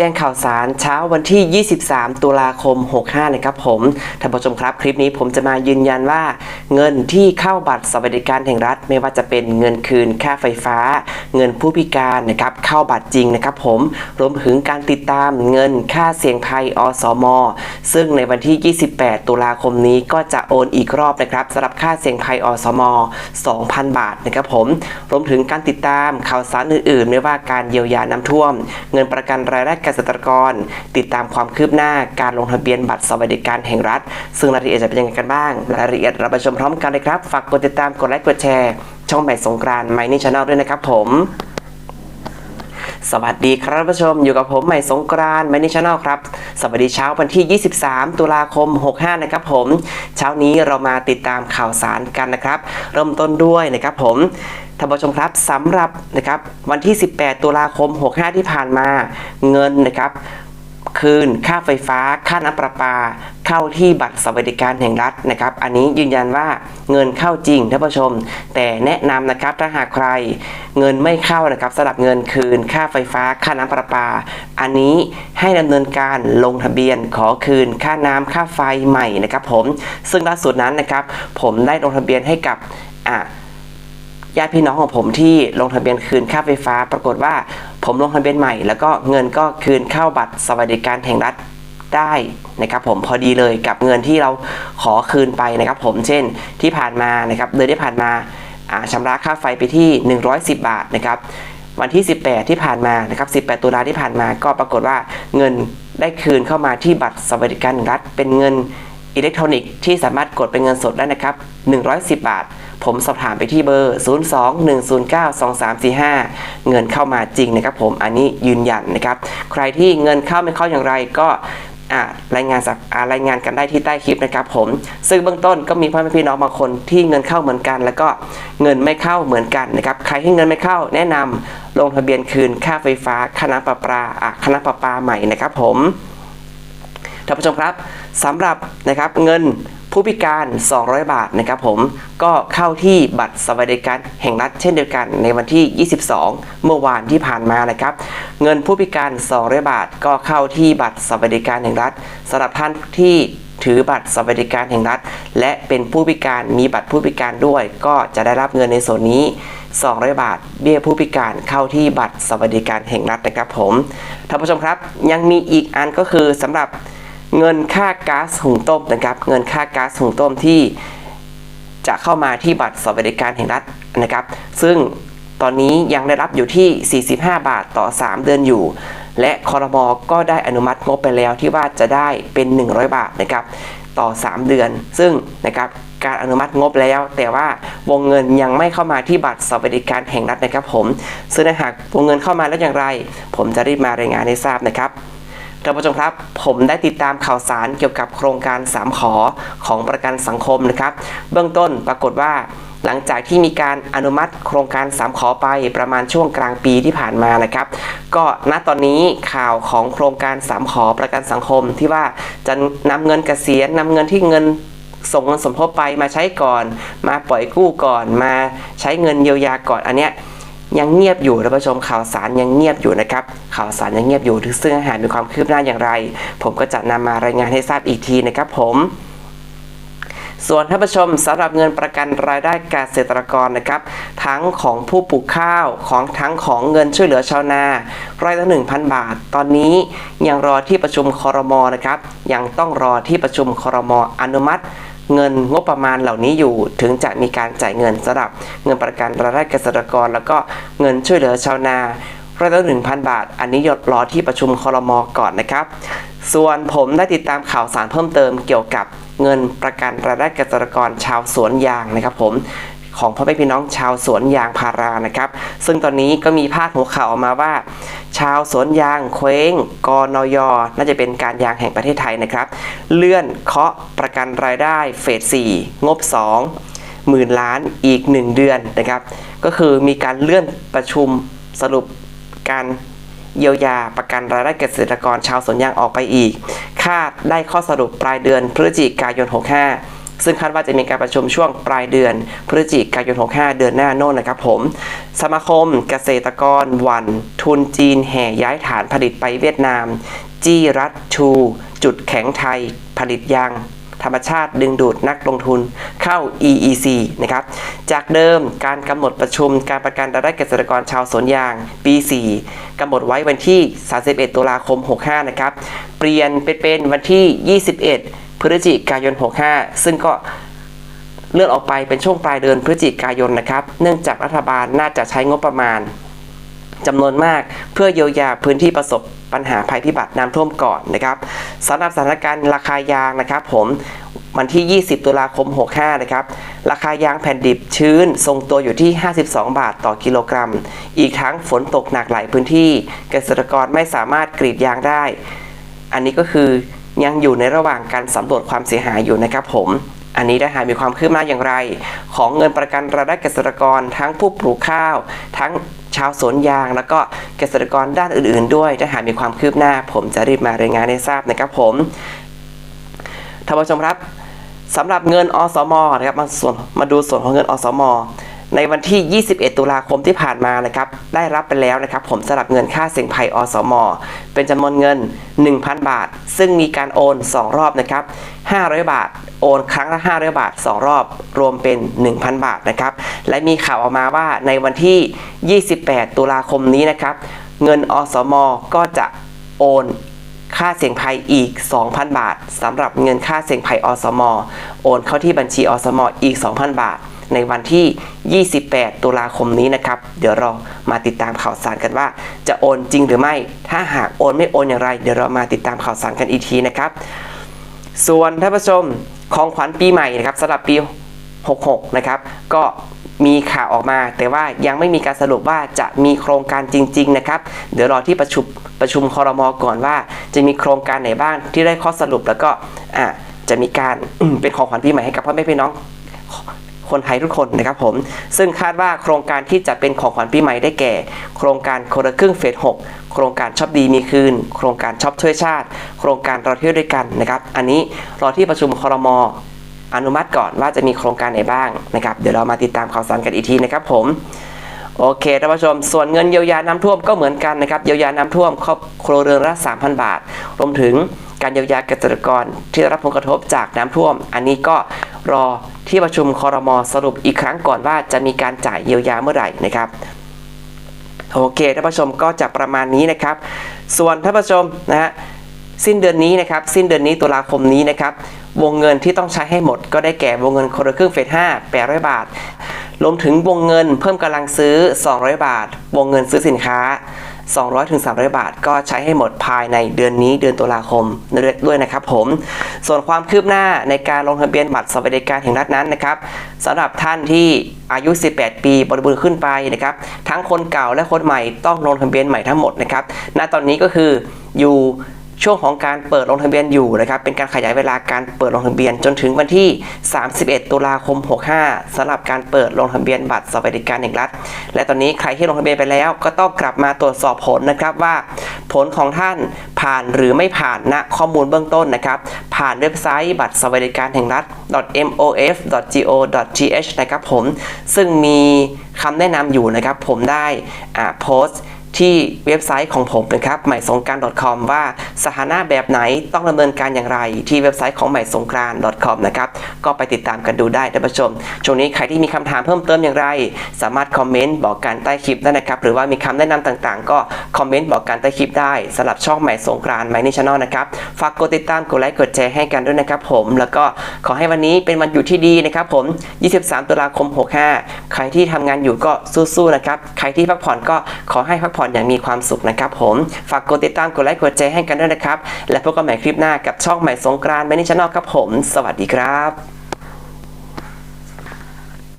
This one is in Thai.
แจ้งข่าวสารเช้าวันที่ 23 ตุลาคม 65 นะครับผมท่านผู้ชมครับ คลิปนี้ผมจะมายืนยันว่า เงินที่เข้าบัตรสวัสดิการแห่งรัฐ ไม่ว่าจะเป็นเงินคืนค่าไฟฟ้า เงินผู้พิการนะครับเข้าบัตรจริงนะครับผมรวมถึงการติดตามเงินค่าเสี่ยงภัยอสม ซึ่งในวันที่ 28 ตุลาคมนี้ก็จะโอนอีกรอบนะครับสำหรับค่าเสี่ยงภัยอสม 2,000 บาทนะครับผมรวมถึงการติดตามข่าวสารอื่นๆไม่ว่าการเยียวยาน้ำท่วม เงินประกันรายได้กษตรกร ติดตามความคืบหน้าการลงทะเบียนบัตรสวัสดิการแห่งรัฐ ซึ่งรายละเอียดจะเป็นยังไงกันบ้าง รายละเอียดเราไปชมพร้อมกันเลยครับ ฝากกดติดตาม กดไลค์ กดแชร์ ช่องใหม่สงกรานต์ไมนี่ชาแนลด้วยนะครับผม สวัสดีครับท่านผู้ชมอยู่กับผมใหม่สงกรานต์ไมนิชาแนลครับ สวัสดีเช้าวันที่ 23 ตุลาคม 65 นะครับผม เช้านี้เรามาติดตามข่าวสารกันนะครับ เริ่มต้นด้วยนะครับผมท่านผู้ชมครับสำหรับนะครับวันที่ 18 ตุลาคม 65 ที่ผ่านมาเงินนะครับ คืน ค่าไฟฟ้า ค่าน้ำประปา เข้าที่บัตรสวัสดิการแห่งรัฐนะครับ อันนี้ยืนยันว่าเงินเข้าจริงท่านผู้ชม แต่แนะนำนะครับถ้าหากใครเงินไม่เข้านะครับสำหรับเงินคืน ค่าไฟฟ้า ค่าน้ำประปา อันนี้ให้ดำเนินการลงทะเบียนขอคืน ค่าน้ำค่าไฟใหม่นะครับผม ซึ่งล่าสุดนั้นนะครับ ผมได้ลงทะเบียนให้กับอ่าญาติพี่น้องของผมที่ลงทะเบียนคืนค่าไฟฟ้า ปรากฏว่า ผมลงทะเบียนใหม่ แล้วก็เงินก็คืนเข้าบัตรสวัสดิการแห่งรัฐได้นะครับผมพอดีเลยกับเงินที่เราขอคืนไปนะครับผมเช่นที่ผ่านมานะครับเดือนที่ผ่านมาอ่าชำระค่าไฟไปที่ 110 บาทนะครับวันที่ 18 ที่ผ่านมานะครับ18 ตุลาที่ผ่านมาก็ปรากฏว่าเงินได้คืนเข้ามาที่บัตรสวัสดิการรัฐ เป็นเงินอิเล็กทรอนิกส์ที่สามารถกดเป็นเงินสดได้นะครับ 110 บาท ผมสอบถามไปที่เบอร์ 02-109-2345 เงินเข้ามาจริงนะครับผมอันนี้ยืนยันนะครับ ใครที่เงินเข้าไม่เข้าอย่างไรก็รายงานสักรายงานกันได้ที่ใต้คลิปนะครับผมซึ่งเบื้องต้นก็มีพ่อแม่พี่น้องบางคนที่เงินเข้าเหมือนกัน แล้วก็เงินไม่เข้าเหมือนกันนะครับใครที่เงินไม่เข้าแนะนำลงทะเบียนคืนค่าไฟฟ้าค่าน้ำประปาอะค่าน้ำประปาใหม่นะครับผมท่านผู้ชมครับสำหรับนะครับเงิน ผู้พิการ 200 บาทนะครับผมก็เข้าที่บัตรสวัสดิการแห่งรัฐเช่นเดียวกันในวันที่ 22 เมื่อวานที่ผ่านมานะครับ เงินผู้พิการ 200 บาท ก็เข้าที่บัตรสวัสดิการแห่งรัฐสำหรับท่านที่ถือบัตรสวัสดิการแห่งรัฐ และเป็นผู้พิการมีบัตรผู้พิการด้วย ก็จะได้รับเงินในส่วนนี้ 200 บาท เบี้ยผู้พิการเข้าที่บัตรสวัสดิการแห่งรัฐนะครับผมท่านผู้ชมครับ ยังมีอีกอันก็คือสำหรับ เงินค่าก๊าซหุงต้มนะครับ เงินค่าก๊าซหุงต้มที่จะเข้ามาที่บัตรสวัสดิการแห่งรัฐนะครับ ซึ่งตอนนี้ยังได้รับอยู่ที่ 45 บาทต่อ 3 เดือนอยู่ และคอรมอก็ได้อนุมัติงบไปแล้วที่ว่าจะได้เป็น 100 บาทนะครับต่อ 3 เดือน ซึ่งนะครับการอนุมัติงบแล้ว แต่ว่าวงเงินยังไม่เข้ามาที่บัตรสวัสดิการแห่งรัฐนะครับผมซึ่งหากวงเงินเข้ามาแล้วอย่างไร ผมจะรีบมารายงานให้ทราบนะครับ ท่านผู้ชมครับ ผมได้ติดตามข่าวสารเกี่ยวกับโครงการ 3 ขอของประกันสังคมนะครับ เบื้องต้นปรากฏว่าหลังจากที่มีการอนุมัติโครงการ 3 ขอไปประมาณช่วงกลางปีที่ผ่านมานะครับ ก็ณตอนนี้ข่าวของโครงการ 3 ขอประกันสังคมที่ว่าจะนำเงินเกษียณนำเงินที่เงินส่งเงินสมทบไปมาใช้ก่อน มาปล่อยกู้ก่อน มาใช้เงินเยียวยาก่อนอันเนี้ย ยังเงียบอยู่ท่านผู้ชมข่าวสารยังเงียบอยู่นะครับข่าวสารยังเงียบอยู่ซึ่งหากมีความคืบหน้าอย่างไร ผมก็จะนำมารายงานให้ทราบอีกทีนะครับผมส่วนท่านผู้ชมสำหรับเงินประกันรายได้เกษตรกรนะครับ ทั้งของผู้ปลูกข้าวของทั้งของเงินช่วยเหลือชาวนาไร้อยละ1,000 บาท ตอนนี้ยังรอที่ประชุมคอรมอนะครับ ยังต้องรอที่ประชุมคอรมออนุมัติ เงินงบประมาณเหล่านี้อยู่ ถึงจะมีการจ่ายเงินสำหรับเงินประกันรายได้เกษตรกร แล้วก็เงินช่วยเหลือชาวนาร้อยละหนึ่งพันบาท อันนี้ยดรอที่ประชุมคอรมอก่อนนะครับ ส่วนผมได้ติดตามข่าวสารเพิ่มเติมเกี่ยวกับเงินประกันรายได้เกษตรกรชาวสวนยางนะครับผม ของพ่อแม่พี่น้องชาวสวนยางพารานะครับ ซึ่งตอนนี้ก็มีพาดหัวข่าวออกมาว่า ชาวสวนยางเคว้งกนยน่าจะเป็นการยางแห่งประเทศไทยนะครับ เลื่อนเคาะประกันรายได้เฟส 4 งบ 2 หมื่นล้านอีก 1 เดือนนะครับ ก็คือมีการเลื่อนประชุมสรุปการเยียวยาประกันรายได้เกษตรกรชาวสวนยางออกไปอีก คาดได้ข้อสรุปปลายเดือนพฤศจิกายน 65 ซึ่งคาดว่าจะมีการประชุมช่วงปลายเดือน พฤศจิกายน 65 เดือนหน้าโน่นนะครับผม สมาคมเกษตรกรวัน ทุนจีนแห่ย้ายฐานผลิตไปเวียดนาม จี้รัฐชู จุดแข็งไทย ผลิตยางธรรมชาติดึงดูดนักลงทุนเข้า EEC นะครับ จากเดิมการกำหนดประชุมการประกันรายได้เกษตรกรชาวสวนยางปี 4กำหนดไว้วันที่ 31 ตุลาคม 65 นะครับ เปลี่ยนเป็นวันที่ 21 พฤศจิกายน 65 ซึ่งก็เลื่อนออกไปเป็นช่วงปลายเดือนพฤศจิกายนนะครับ เนื่องจากรัฐบาลน่าจะใช้งบประมาณจำนวนมากเพื่อเยียวยาพื้นที่ประสบปัญหาภัยพิบัติน้ำท่วมก่อนนะครับสำหรับสถานการณ์ราคายางนะครับ ผมวันที่ 20 ตุลาคม 65 นะครับ ราคายางแผ่นดิบชื้น ทรงตัวอยู่ที่ 52 บาทต่อกิโลกรัม อีกทั้งฝนตกหนักหลายพื้นที่ เกษตรกรไม่สามารถกรีดยางได้ อันนี้ก็คือ ยังอยู่ในระหว่างการสำรวจความเสียหายอยู่นะครับผมอันนี้ได้หามีความคืบหน้าอย่างไร ของเงินประกันรายได้เกษตรกร ทั้งผู้ปลูกข้าว ทั้งชาวสวนยาง แล้วก็เกษตรกรด้านอื่น ๆ ด้วยถ้าหากมีความคืบหน้า ผมจะรีบมารายงานให้ทราบนะครับผมท่านผู้ชมครับสำหรับเงินอสมนะครับมาส่วนมาดูส่วนของเงินอสม ในวันที่ 21 ตุลาคมที่ผ่านมานะครับ ได้รับไปแล้วนะครับ ผมสำหรับเงินค่าเสี่ยงภัยอสม เป็นจำนวนเงิน 1,000 บาท ซึ่งมีการโอน 2 รอบนะครับ 500 บาท โอนครั้งละ 500 บาท 2 รอบ รวมเป็น 1,000 บาทนะครับ และมีข่าวออกมาว่าในวันที่ 28 ตุลาคมนี้นะครับ เงินอสม ก็จะโอนค่าเสี่ยงภัยอีก 2,000 บาทสำหรับเงินค่าเสี่ยงภัยอสม โอนเข้าที่บัญชีอสม อีก 2,000 บาท ในวันที่ 28 ตุลาคมนี้นะครับ เดี๋ยวเรามาติดตามข่าวสารกันว่า จะโอนจริงหรือไม่ ถ้าหากโอนไม่โอนอย่างไร เดี๋ยวเรามาติดตามข่าวสารกันอีกทีนะครับ ส่วนท่านผู้ชมของขวัญปีใหม่นะครับสำหรับปี 66 นะครับ ก็มีข่าวออกมา แต่ว่ายังไม่มีการสรุปว่าจะมีโครงการจริง ๆ นะครับ เดี๋ยวรอที่ประชุมประชุมคอรมอก่อนว่า จะมีโครงการไหนบ้างที่ได้ข้อสรุปแล้วก็ะจะมีการเป็นของขวัญปีใหม่ให้กับพ่อแม่พี่น้อง คนไทยทุกคนนะครับผม ซึ่งคาดว่าโครงการที่จะเป็นของขวัญปีใหม่ได้แก่ โครงการคนละครึ่งเฟส 6 โครงการช็อปดีมีคืน โครงการช็อปช่วยชาติ โครงการเราเที่ยวด้วยกันนะครับ อันนี้รอที่ประชุมคอรมอนุมัติก่อนว่าจะมีโครงการไหนบ้างนะครับ เดี๋ยวเรามาติดตามข่าวสารกันอีกทีนะครับผมโอเคท่านผู้ชม ส่วนเงินเยียวยาน้ำท่วมก็เหมือนกันนะครับ เยียวยาน้ำท่วมครอบครัวเรือนละ3,000 บาท รวมถึง การเยียวยาเกษตรกรที่ได้รับผลกระทบจากน้ำท่วม อันนี้ก็รอที่ประชุมคอรมอสรุปอีกครั้งก่อนว่าจะมีการจ่ายเยียวยาเมื่อไหร่นะครับโอเคท่านผู้ชมก็จะประมาณนี้นะครับ ส่วนท่านผู้ชมนะฮะสิ้นเดือนนี้นะครับ สิ้นเดือนนี้ตุลาคมนี้นะครับ วงเงินที่ต้องใช้ให้หมด ก็ได้แก่วงเงินคนละครึ่งเฟส5 800 บาทรวมถึงวงเงินเพิ่มกำลังซื้อ 200 บาท วงเงินซื้อสินค้า 200ถึง300 บาท ก็ใช้ให้หมดภายในเดือนนี้เดือนตุลาคมด้วยนะครับผม ส่วนความคืบหน้าในการลงทะเบียนบัตรสวัสดิการแห่งรัฐนั้นนะครับสำหรับท่านที่อายุ 18 ปีบริบูรณ์ขึ้นไปนะครับ ทั้งคนเก่าและคนใหม่ต้องลงทะเบียนใหม่ทั้งหมดนะครับ ณ ตอนนี้ก็คืออยู่ ช่วงของการเปิดลงทะเบียนอยู่นะครับเป็นการขยายเวลาการเปิดลงทะเบียนจนถึงวันที่ 31 ตุลาคม 65สำหรับการเปิดลงทะเบียนบัตรสวัสดิการแห่งรัฐ และตอนนี้ใครที่ลงทะเบียนไปแล้วก็ต้องกลับมาตรวจสอบผลนะครับว่า ผลของท่านผ่านหรือไม่ผ่านณข้อมูลเบื้องต้นนะครับผ่านเว็บไซต์บัตรสวัสดิการแห่งรัฐ mof.go.th นะครับผมซึ่งมีคำแนะนำอยู่นะครับผมได้โพสต์ ที่เว็บไซต์ของผมนะครับใหม่สงกานต์ .com ว่าสถานะแบบไหนต้องดำเนินการอย่างไร ที่เว็บไซต์ของใหม่สงกานต์ .com นะครับก็ไปติดตามกันดูได้ท่านผู้ชมช่วงนี้ใครที่มีคำถามเพิ่มเติมอย่างไร สามารถคอมเมนต์บอกกันใต้คลิปได้นะครับหรือว่ามีคำแนะนำต่างๆ ก็คอมเมนต์บอกกันใต้คลิปได้สำหรับช่องใหม่สงกรานต์ใหม่นิชแนลนะครับฝากกดติดตามกดไลค์กดแชร์ให้กันด้วยนะครับผม แล้วก็ขอให้วันนี้เป็นวันหยุดที่ดีนะครับผม 23 ตุลาคม 65 ใครที่ทำงานอยู่ก็สู้ๆนะครับใครที่พักผ่อนก็ขอให้พักผ่อนนอย่างมีความสุขนะครับผม ฝากกดติดตามกดไลค์กดแชร์ให้กันด้วยนะครับ และพบกันใหม่คลิปหน้ากับช่องใหม่สงกรานต์แมนิชแนลครับผม สวัสดีครับ